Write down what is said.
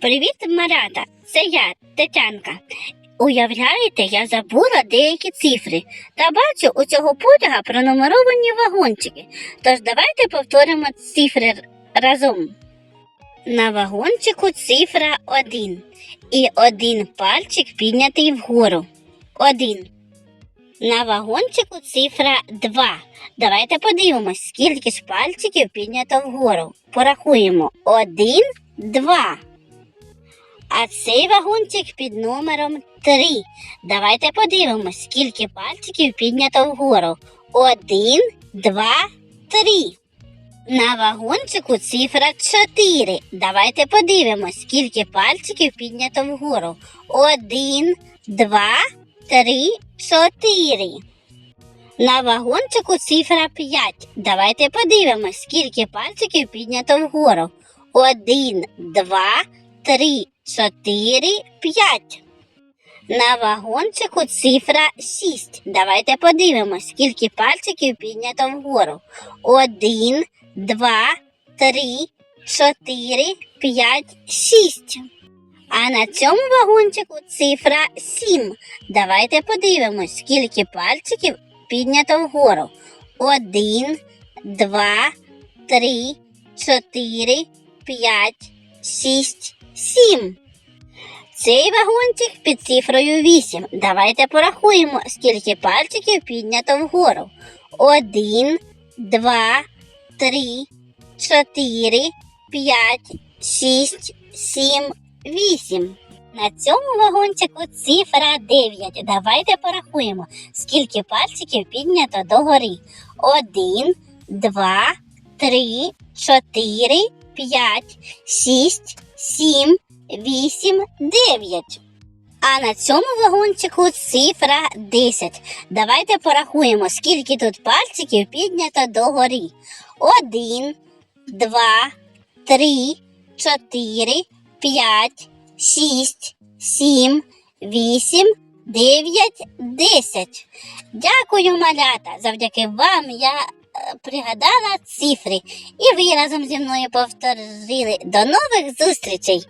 Привіт, малята! Це я, Тетянка. Уявляєте, я забула деякі цифри та бачу у цього потяга пронумеровані вагончики. Тож давайте повторимо цифри разом. На вагончику цифра 1 і один пальчик піднятий вгору. 1. На вагончику цифра 2. Давайте подивимось, скільки ж пальчиків піднято вгору. Порахуємо. 1, 2. А цей вагончик під номером 3. Давайте подивимось, скільки пальчиків піднято вгору. 1, 2, 3. На вагончику цифра 4. Давайте подивимось, скільки пальчиків піднято вгору. 1, 2, 3, 4. На вагончику цифра 5. Давайте подивимось, скільки пальчиків піднято вгору. 1, 2, 3, 4, 5. На вагончику цифра 6. Давайте подивимось, скільки пальчиків піднято вгору. 1, 2, 3, 4, 5, 6. А на цьому вагончику цифра 7. Давайте подивимось, скільки пальчиків піднято вгору. 1, 2, 3, 4, 5, 6, 7. Цей вагончик під цифрою 8. Давайте порахуємо, скільки пальчиків піднято вгору. 1, 2, 3, 4, 5, 6, 7, 8. На цьому вагончику цифра 9. Давайте порахуємо, скільки пальчиків піднято догори. 1, 2, 3, 4, 5, 6, 7, 8, 9. А на цьому вагончику цифра 10. Давайте порахуємо, скільки тут пальчиків піднято догори. 1, 2, 3, 4, 5, 6, 7, 8, 9, 10. Дякую, малята. Завдяки вам я пригадала цифри. І ви разом зі мною повторили. До нових зустрічей!